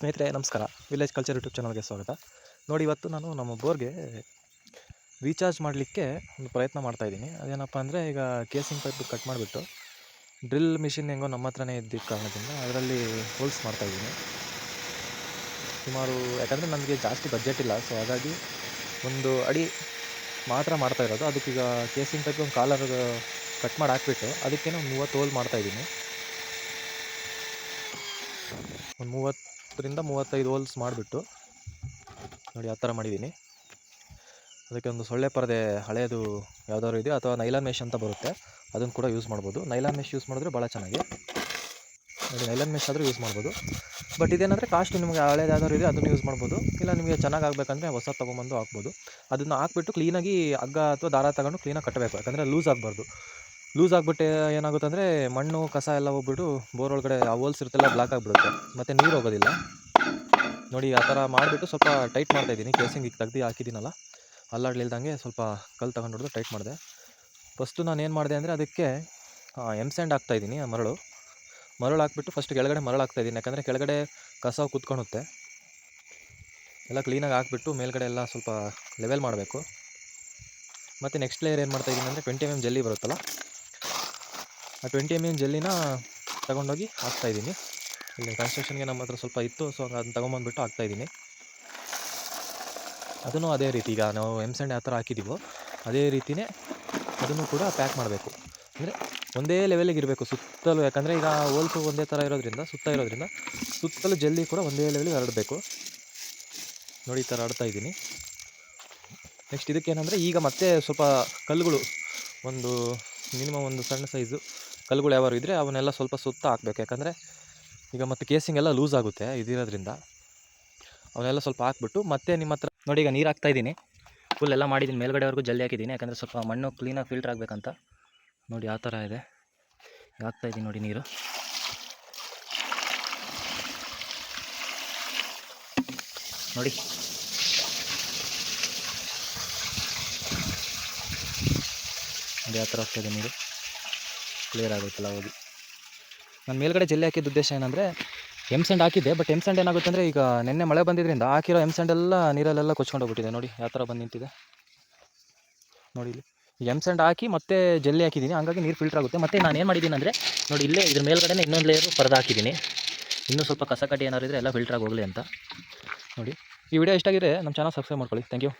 ಸ್ನೇಹಿತರೆ, ನಮಸ್ಕಾರ. Village culture YouTube ಚಾನಲ್ಗೆ ಸ್ವಾಗತ. ನೋಡಿ, ಇವತ್ತು ನಾನು ನಮ್ಮ ಬೋರ್ಗೆ ರೀಚಾರ್ಜ್ ಮಾಡಲಿಕ್ಕೆ ಒಂದು ಪ್ರಯತ್ನ ಮಾಡ್ತಾಯಿದ್ದೀನಿ ಅದೇನಪ್ಪ ಅಂದರೆ, ಈಗ ಕೇಸಿಂಗ್ ಪೈಪ್ ಕಟ್ ಮಾಡಿಬಿಟ್ಟು ಡ್ರಿಲ್ ಮಿಷಿನ್ ಹೆಂಗೋ ನಮ್ಮ ಹತ್ರನೇ ಇದ್ದಿದ್ದ ಕಾರಣದಿಂದ ಅದರಲ್ಲಿ ಹೋಲ್ಸ್ ಮಾಡ್ತಾಯಿದ್ದೀನಿ ಸುಮಾರು, ಯಾಕಂದರೆ ನನಗೆ ಜಾಸ್ತಿ ಬಜೆಟ್ ಇಲ್ಲ ಸೊ ಹಾಗಾಗಿ ಒಂದು ಅಡಿ ಮಾತ್ರ ಮಾಡ್ತಾ ಇರೋದು. ಅದಕ್ಕೀಗ ಕೇಸಿಂಗ್ ಪೈಪ್ ಒಂದು ಕಾಲರ್ ಕಟ್ ಮಾಡಿ ಹಾಕ್ಬಿಟ್ಟು ಅದಕ್ಕೇನೋ ಮೂವತ್ತು ಹೋಲ್ ಮಾಡ್ತಾಯಿದ್ದೀನಿ ಒಂದು ಮೂವತ್ತರಿಂದ ಮೂವತ್ತೈದು ಹೋಲ್ಸ್ ಮಾಡಿಬಿಟ್ಟು ನೋಡಿ ಆ ಥರ ಮಾಡಿದ್ದೀನಿ. ಅದಕ್ಕೆ ಒಂದು ಸೊಳ್ಳೆ ಪರದೆ ಹಳೆಯದು ಯಾವ್ದಾದ್ರು ಇದೆಯೋ? ಅಥವಾ ನೈಲಾನ್ ಮೆಶ್ ಅಂತ ಬರುತ್ತೆ. ಅದನ್ನು ಕೂಡ ಯೂಸ್ ಮಾಡ್ಬೋದು. ನೈಲಾನ್ ಮೆಶ್ ಯೂಸ್ ಮಾಡಿದ್ರೆ ಭಾಳ ಚೆನ್ನಾಗಿ. ನೋಡಿ, ನೈಲಾನ್ ಮೆಶ್ ಆದರೂ ಯೂಸ್ ಮಾಡ್ಬೋದು. ಬಟ್ ಇದೇನಂದರೆ ಕಾಸ್ಟ್ ನಿಮಗೆ ಹಳೇದು ಯಾವ್ದಾದ್ರು ಇದೆ ಅದನ್ನು ಯೂಸ್ ಮಾಡ್ಬೋದು. ಇಲ್ಲ, ನಿಮಗೆ ಚೆನ್ನಾಗಿ ಆಗಬೇಕಂದ್ರೆ ಹೊಸ ತೊಗೊಂಬಂದು ಹಾಕ್ಬೋದು. ಅದನ್ನು ಹಾಕ್ಬಿಟ್ಟು ಕ್ಲೀನಾಗಿ ಹಗ್ಗ ಅಥವಾ ದಾರ ತಗೊಂಡು ಕ್ಲೀನಾಗಿ ಕಟ್ಟಬೇಕು. ಯಾಕಂದರೆ ಲೂಸ್ ಆಗಬಾರ್ದು. ಲೂಸ್ ಆಗಿಬಿಟ್ಟು, ಏನಾಗುತ್ತೆ ಅಂದರೆ ಮಣ್ಣು, ಕಸ ಎಲ್ಲ ಹೋಗ್ಬಿಟ್ಟು ಬೋರ್ ಒಳಗಡೆ ಆ ಹೋಲ್ಸ್ ಇರುತ್ತೆಲ್ಲ ಬ್ಲಾಕ್ ಆಗಿಬಿಡುತ್ತೆ. ಮತ್ತು ನೀರು ಹೋಗೋದಿಲ್ಲ. ನೋಡಿ, ಆ ಥರ ಮಾಡಿಬಿಟ್ಟು ಸ್ವಲ್ಪ ಟೈಟ್ ಮಾಡ್ತಾಯಿದ್ದೀನಿ ಕೇಸಿಂಗ್ ಈಗ ತೆಗ್ದು ಹಾಕಿದ್ದೀನಲ್ಲ, ಅಲ್ಲಾಡ್ಲಿಲ್ದಂಗೆ ಸ್ವಲ್ಪ ಕಲ್ಲು ತಗೊಂಡು ಹೊಡೆದು ಟೈಟ್ ಮಾಡಿದೆ. ಫಸ್ಟು ನಾನು ಏನು ಮಾಡಿದೆ ಅಂದರೆ ಅದಕ್ಕೆ ಎಂ ಸ್ಯಾಂಡ್ ಹಾಕ್ತಾಯಿದ್ದೀನಿ ಮರಳು. ಮರಳು ಹಾಕ್ಬಿಟ್ಟು ಫಸ್ಟ್ ಕೆಳಗಡೆ ಮರಳು ಹಾಕ್ತಾಯಿದ್ದೀನಿ ಯಾಕಂದರೆ ಕೆಳಗಡೆ ಕಸ ಕುತ್ಕೊಳುತ್ತೆ ಎಲ್ಲ ಕ್ಲೀನಾಗಿ ಹಾಕ್ಬಿಟ್ಟು ಮೇಲ್ಗಡೆ ಎಲ್ಲ ಸ್ವಲ್ಪ ಲೆವೆಲ್ ಮಾಡಬೇಕು. ಮತ್ತು ನೆಕ್ಸ್ಟ್ ಲೇಯರ್ ಏನು ಮಾಡ್ತಾಯಿದ್ದೀನಿ ಅಂದರೆ ಟ್ವೆಂಟಿ ಎಂ ಎಂ ಜಲ್ಲಿ ಬರುತ್ತಲ್ಲ ಆ ಟ್ವೆಂಟಿ ಎಂ ಎಂ ಜೆಲ್ಲಿನ ತಗೊಂಡೋಗಿ ಹಾಕ್ತಾಯಿದ್ದೀನಿ ಇಲ್ಲಿ ಕನ್ಸ್ಟ್ರಕ್ಷನ್ಗೆ ನಮ್ಮ ಹತ್ರ ಸ್ವಲ್ಪ ಇತ್ತು ಸೊ ಅದನ್ನ ತೊಗೊಂಬಂದ್ಬಿಟ್ಟು ಹಾಕ್ತಾಯಿದ್ದೀನಿ ಅದನ್ನು ಅದೇ ರೀತಿ ಈಗ ನಾವು ಎಂ ಸ್ಯಾಂಡ್ ಯಾವ ಥರ ಹಾಕಿದ್ದೀವೋ ಅದೇ ರೀತಿಯೇ ಅದನ್ನು ಕೂಡ ಪ್ಯಾಕ್ ಮಾಡಬೇಕು. ಅಂದರೆ ಒಂದೇ ಲೆವೆಲಿಗೆ ಇರಬೇಕು ಸುತ್ತಲೂ, ಯಾಕಂದರೆ ಈಗ ಹೋಲ್ಸು ಒಂದೇ ಥರ ಇರೋದ್ರಿಂದ, ಸುತ್ತ ಇರೋದ್ರಿಂದ ಸುತ್ತಲೂ ಜಲ್ಲಿ ಕೂಡ ಒಂದೇ ಲೆವೆಲಿಗೆ ಹರಡಬೇಕು. ನೋಡಿ ಈ ಥರ ಹರಡ್ತಾ ಇದ್ದೀನಿ. ನೆಕ್ಸ್ಟ್ ಇದಕ್ಕೇನೆಂದರೆ ಈಗ ಮತ್ತೆ ಸ್ವಲ್ಪ ಕಲ್ಲುಗಳು, ಒಂದು ಮಿನಿಮಮ್ ಒಂದು ಸಣ್ಣ ಸೈಜು ಕಲ್ಲುಗಳು ಯಾವಾರು ಇದ್ದರೆ ಅವನ್ನೆಲ್ಲ ಸ್ವಲ್ಪ ಸುತ್ತ ಹಾಕ್ಬೇಕು. ಯಾಕಂದರೆ ಈಗ ಮತ್ತು ಕೇಸಿಂಗ್ ಎಲ್ಲ ಲೂಸ್ ಆಗುತ್ತೆ ಇದಿರೋದ್ರಿಂದ. ಅವನ್ನೆಲ್ಲ ಸ್ವಲ್ಪ ಹಾಕ್ಬಿಟ್ಟು ಮತ್ತೆ ನಿಮ್ಮ ಹತ್ರ ನೋಡಿ ಈಗ ನೀರು ಹಾಕ್ತಾಯಿದ್ದೀನಿ ಫುಲ್ ಎಲ್ಲ ಮಾಡಿದ್ದೀನಿ ಮೇಲ್ಗಡೆವರೆಗೂ ಜಲ್ಲಿ ಹಾಕಿದ್ದೀನಿ. ಯಾಕಂದರೆ ಸ್ವಲ್ಪ ಮಣ್ಣು ಕ್ಲೀನಾಗಿ ಫಿಲ್ಟ್ರ್ ಆಗಬೇಕಂತ. ನೋಡಿ ಆ ಥರ ಇದೆ. ಹಾಕ್ತಾಯಿದ್ದೀನಿ ನೋಡಿ ನೀರು. ನೋಡಿ. ನೋಡಿ ಆ ಥರ ಹೋಗ್ತಾಯಿದೆ ನೀರು. ಕ್ಲಿಯರ್ ಆಗುತ್ತಲ್ಲ ಹೋಗಿ ನಾನು ಮೇಲ್ಗಡೆ ಜಲ್ಲಿ ಹಾಕಿದ ಉದ್ದೇಶ ಏನಂದರೆ ಎಂ ಸ್ಯಾಂಡ್ ಹಾಕಿದ್ದೆ ಬಟ್ ಎಂ ಸ್ಯಾಂಡ್ ಏನಾಗುತ್ತೆ ಅಂದರೆ ಈಗ ನಿನ್ನೆ ಮಳೆ ಬಂದಿದ್ದರಿಂದ ಹಾಕಿರೋ ಎಂ ಸ್ಯಾಂಡ್ ಎಲ್ಲ ನೀರಲ್ಲೆಲ್ಲ ಕೊಚ್ಕೊಂಡು ಹೋಗ್ಬಿಟ್ಟಿದೆ. ನೋಡಿ, ಯಾವ ಥರ ಬಂದು ನಿಂತಿದೆ ನೋಡಿ ಇಲ್ಲಿ. ಎಂ ಸ್ಯಾಂಡ್ ಹಾಕಿ ಮತ್ತೆ ಜಲ್ಲಿ ಹಾಕಿದ್ದೀನಿ. ಹಂಗಾಗಿ ನೀರು ಫಿಲ್ಟರ್ ಆಗುತ್ತೆ. ಮತ್ತು ನಾನು ಏನು ಮಾಡಿದ್ದೀನಿ ಅಂದರೆ, ನೋಡಿ ಇಲ್ಲೇ ಇದ್ರ ಮೇಲ್ಗಡೆ ಇನ್ನೊಂದು ಲೇಯರು ಪರದೆ ಹಾಕಿದ್ದೀನಿ. ಇನ್ನೂ ಸ್ವಲ್ಪ ಕಸ ಕಡ್ಡಿ ಏನಾದ್ರು ಇದ್ದರೆ ಎಲ್ಲ ಫಿಲ್ಟ್ರಾಗಿ ಹೋಗಲಿ ಅಂತ. ನೋಡಿ. ಈ ವಿಡಿಯೋ ಇಷ್ಟ ಆಗಿದ್ರೆ ನಮ್ಮ ಚಾನಲ್ ಸಬ್ಸ್ಕ್ರೈಬ್ ಮಾಡ್ಕೊಳ್ಳಿ. Thank you